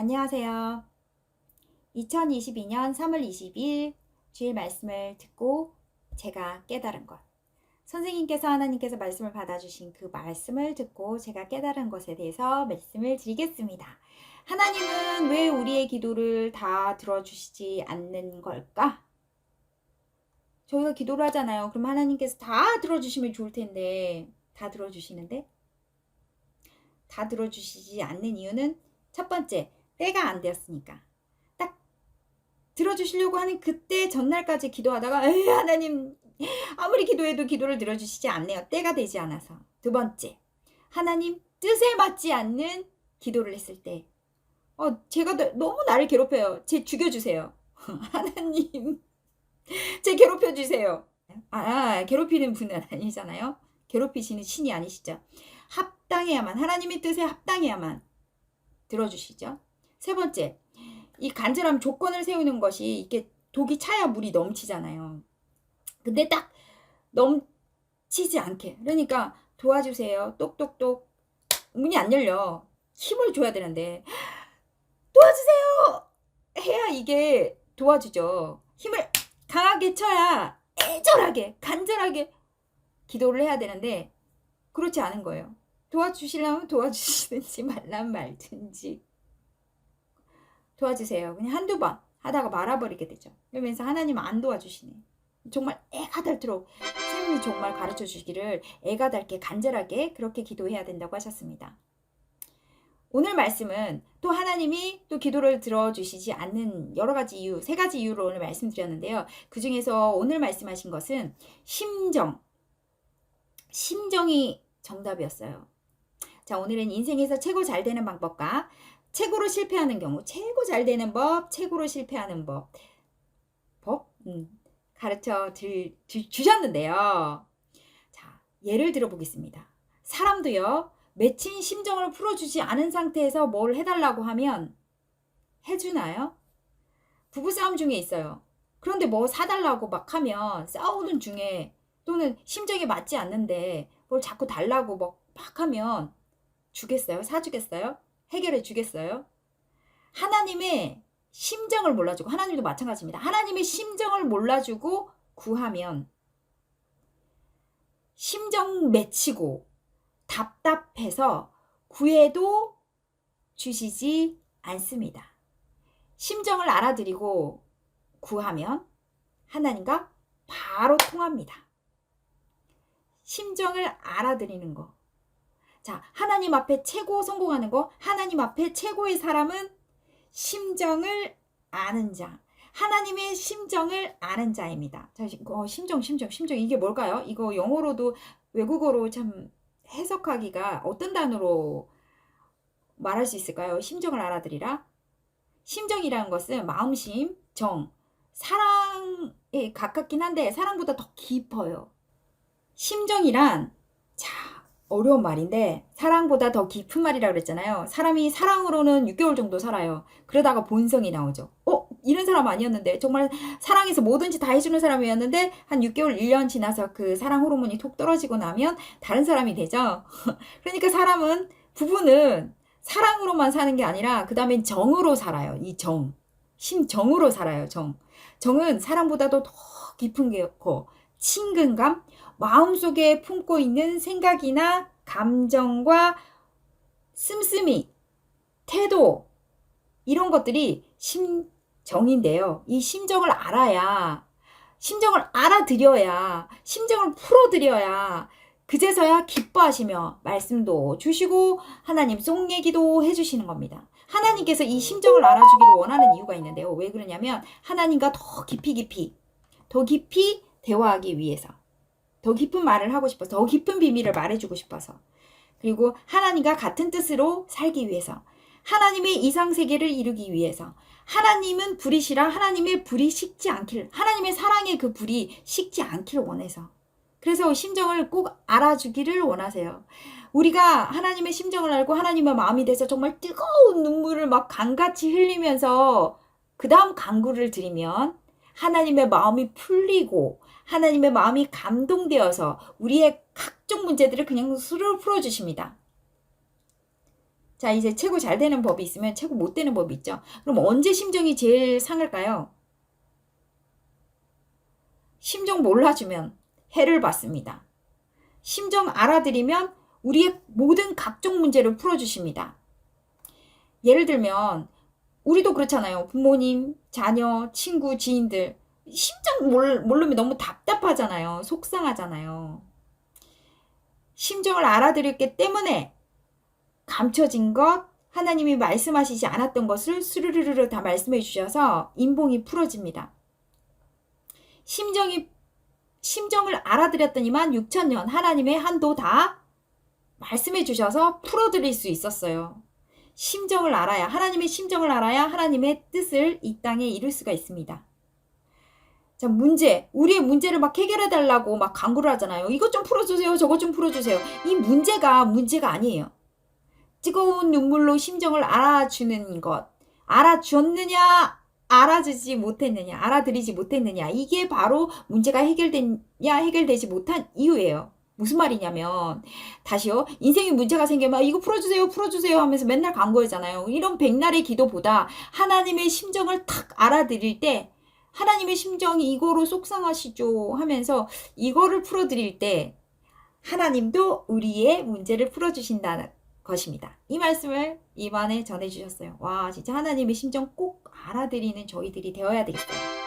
안녕하세요. 2022년 3월 20일 주일 말씀을 듣고 제가 깨달은 것. 선생님께서 하나님께서 말씀을 받아주신 그 말씀을 듣고 제가 깨달은 것에 대해서 말씀을 드리겠습니다. 하나님은 왜 우리의 기도를 다 들어주시지 않는 걸까? 저희가 기도를 하잖아요. 그럼 하나님께서 다 들어주시면 좋을 텐데, 다 들어주시는데? 다 들어주시지 않는 이유는 첫 번째, 때가 안 되었으니까. 딱 들어주시려고 하는 그때 전날까지 기도하다가, 에이, 하나님, 아무리 기도해도 기도를 들어주시지 않네요. 때가 되지 않아서. 두 번째, 하나님 뜻에 맞지 않는 기도를 했을 때, 어, 제가 너- 너무 나를 괴롭혀요. 제 죽여주세요. 하나님, 제 괴롭혀주세요. 아, 괴롭히는 분은 아니잖아요. 괴롭히시는 신이 아니시죠. 합당해야만, 하나님의 뜻에 합당해야만 들어주시죠. 세 번째, 이 간절함 조건을 세우는 것이 이게 독이 차야 물이 넘치잖아요. 근데 딱 넘치지 않게. 그러니까 도와주세요. 똑똑똑. 문이 안 열려. 힘을 줘야 되는데 도와주세요. 해야 이게 도와주죠. 힘을 강하게 쳐야 애절하게 간절하게 기도를 해야 되는데 그렇지 않은 거예요. 도와주시려면 도와주시든지 말란 말든지 도와주세요. 그냥 한두 번 하다가 말아버리게 되죠. 그러면서 하나님 안 도와주시네. 정말 애가 닳도록 선생님이 정말 가르쳐 주시기를 애가 닳게 간절하게 그렇게 기도해야 된다고 하셨습니다. 오늘 말씀은 또 하나님이 또 기도를 들어주시지 않는 여러 가지 이유, 세 가지 이유로 오늘 말씀드렸는데요. 그 중에서 오늘 말씀하신 것은 심정, 심정이 정답이었어요. 자, 오늘은 인생에서 최고 잘 되는 방법과 최고로 실패하는 경우, 최고 잘 되는 법, 최고로 실패하는 법, 법? 음, 가르쳐 들, 주, 주셨는데요. 자, 예를 들어 보겠습니다. 사람도요, 맺힌 심정을 풀어주지 않은 상태에서 뭘 해달라고 하면 해주나요? 부부싸움 중에 있어요. 그런데 뭐 사달라고 막 하면 싸우는 중에 또는 심정에 맞지 않는데 뭘 자꾸 달라고 막, 막 하면 주겠어요? 사주겠어요? 해결해 주겠어요? 하나님의 심정을 몰라주고 하나님도 마찬가지입니다. 하나님의 심정을 몰라주고 구하면 심정 맺히고 답답해서 구해도 주시지 않습니다. 심정을 알아들이고 구하면 하나님과 바로 통합니다. 심정을 알아들이는 거. 자, 하나님 앞에 최고 성공하는 거, 하나님 앞에 최고의 사람은 심정을 아는 자. 하나님의 심정을 아는 자입니다. 자, 어, 심정, 심정, 심정. 이게 뭘까요? 이거 영어로도 외국어로 참 해석하기가 어떤 단어로 말할 수 있을까요? 심정을 알아들이라. 심정이라는 것은 마음심, 정, 사랑에 가깝긴 한데 사랑보다 더 깊어요. 심정이란 자 어려운 말인데 사랑보다 더 깊은 말이라고 그랬잖아요. 사람이 사랑으로는 6개월 정도 살아요. 그러다가 본성이 나오죠. 어? 이런 사람 아니었는데 정말 사랑해서 뭐든지 다 해주는 사람이었는데 한 6개월, 1년 지나서 그 사랑 호르몬이 톡 떨어지고 나면 다른 사람이 되죠. 그러니까 사람은 부부는 사랑으로만 사는 게 아니라 그 다음엔 정으로 살아요. 이 정. 심정으로 살아요. 정. 정은 사랑보다도 더 깊은 게고 친근감, 마음속에 품고 있는 생각이나 감정과 씀씀이, 태도 이런 것들이 심정인데요. 이 심정을 알아야 심정을 알아들여야 심정을 풀어드려야 그제서야 기뻐하시며 말씀도 주시고 하나님 속 얘기도 해주시는 겁니다. 하나님께서 이 심정을 알아주기를 원하는 이유가 있는데요. 왜 그러냐면 하나님과 더 깊이 깊이 더 깊이 대화하기 위해서 더 깊은 말을 하고 싶어서 더 깊은 비밀을 말해주고 싶어서 그리고 하나님과 같은 뜻으로 살기 위해서 하나님의 이상 세계를 이루기 위해서 하나님은 불이시라 하나님의 불이 식지 않길 하나님의 사랑의 그 불이 식지 않길 원해서 그래서 심정을 꼭 알아주기를 원하세요. 우리가 하나님의 심정을 알고 하나님의 마음이 돼서 정말 뜨거운 눈물을 막 강같이 흘리면서 그 다음 강구를 드리면 하나님의 마음이 풀리고 하나님의 마음이 감동되어서 우리의 각종 문제들을 그냥 스르르 풀어주십니다. 자, 이제 최고 잘 되는 법이 있으면 최고 못 되는 법이 있죠. 그럼 언제 심정이 제일 상할까요? 심정 몰라주면 해를 받습니다. 심정 알아들이면 우리의 모든 각종 문제를 풀어주십니다. 예를 들면, 우리도 그렇잖아요. 부모님, 자녀, 친구, 지인들. 심정 몰, 모르면 너무 답답하잖아요. 속상하잖아요. 심정을 알아들었기 때문에 감춰진 것, 하나님이 말씀하시지 않았던 것을 스르르르 다 말씀해 주셔서 인봉이 풀어집니다. 심정이 심정을 알아들였더니만 6천 년 하나님의 한도 다 말씀해 주셔서 풀어드릴 수 있었어요. 심정을 알아야 하나님의 심정을 알아야 하나님의 뜻을 이 땅에 이룰 수가 있습니다. 자, 문제. 우리의 문제를 막 해결해 달라고 막 강구를 하잖아요. 이것 좀 풀어주세요. 저것 좀 풀어주세요. 이 문제가 문제가 아니에요. 뜨거운 눈물로 심정을 알아주는 것. 알아주었느냐, 알아주지 못했느냐, 알아들이지 못했느냐. 이게 바로 문제가 해결됐냐, 해결되지 못한 이유예요. 무슨 말이냐면, 다시요. 인생에 문제가 생기면, 이거 풀어주세요, 풀어주세요 하면서 맨날 간거잖아요. 이런 백날의 기도보다 하나님의 심정을 탁 알아들일 때, 하나님의 심정이 이거로 속상하시죠 하면서 이거를 풀어드릴 때, 하나님도 우리의 문제를 풀어주신다는 것입니다. 이 말씀을 이번에 전해주셨어요. 와, 진짜 하나님의 심정 꼭 알아들이는 저희들이 되어야 되겠어요.